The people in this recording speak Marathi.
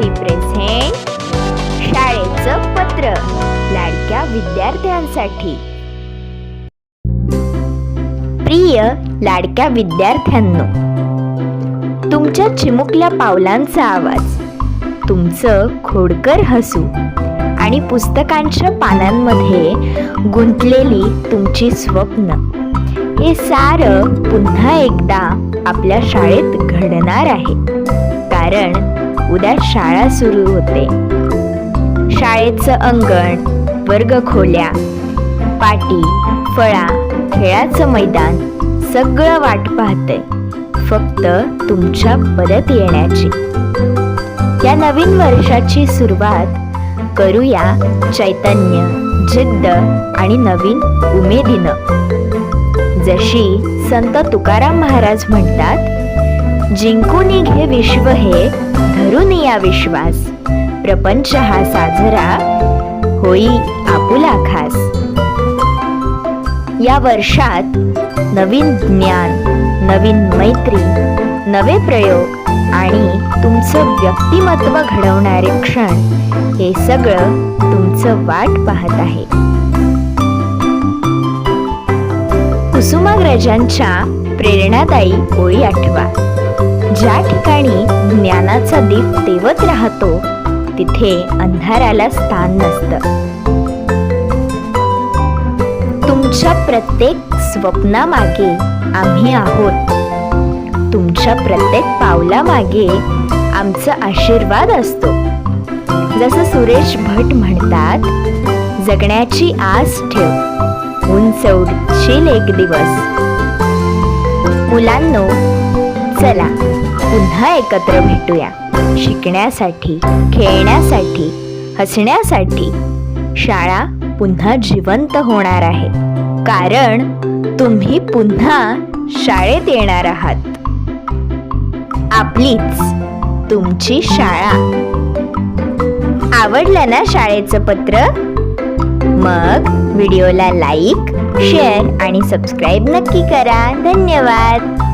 वी प्रेझेंट शाळेचं पत्र लाडक्या विद्यार्थ्यांसाठी. प्रिय लाडक्या विद्यार्थ्यांनो तुमच्या चिमुकल्या पावलांचा आवाज तुमचं खोडकर हसू आणि पुस्तकांच्या पानांमध्ये गुंतलेली तुमची स्वप्न हे सारं पुन्हा एकदा आपल्या शाळेत घडणार आहे. कारण उद्या शाळा सुरू होते. शाळेचं अंगण वर्गखोल्या पाटी फळा खेळाचं मैदान सगळं वाट पाहतंय फक्त तुमच्या परत येण्याची. या नवीन वर्षाची सुरुवात करूया चैतन्य जिद्द आणि नवीन उमेदीनं. जशी संत तुकाराम महाराज म्हणतात जिंकून घे विश्व हे धरून या विश्वास. प्रपंच हा साजरा होई आपुला खास. या वर्षात नवीन ज्ञान नवीन मैत्री नवे प्रयोग आणि तुमचं व्यक्तिमत्व घडवणारे क्षण हे सगळं तुमचं वाट पाहत आहे. कुसुमाग्रजांच्या प्रेरणादायी ओळी आठवा. ज्या ठिकाणी ज्ञानाचा दीप तेवत राहतो तिथे अंधाराला स्थान नसतं. तुमच्या प्रत्येक स्वप्नामागे आम्ही आहोत. तुमच्या प्रत्येक पावलामागे आमचा आशीर्वाद असतो. जसं सुरेश भट म्हणतात जगण्याची आस ठेव उंच उडशील एक दिवस. मुलांनो चला पुन्हा एकत्र भेटूया. शिकण्यासाठी खेळण्यासाठी हसण्यासाठी. शाळा पुन्हा जिवंत होणार आहे. कारण तुम्ही पुन्हा शाळेत येणार आहात. आपलीच तुमची शाळा. आवडलं ना शाळेचं पत्र? मग व्हिडिओला लाईक शेअर आणि सबस्क्राईब नक्की करा. धन्यवाद.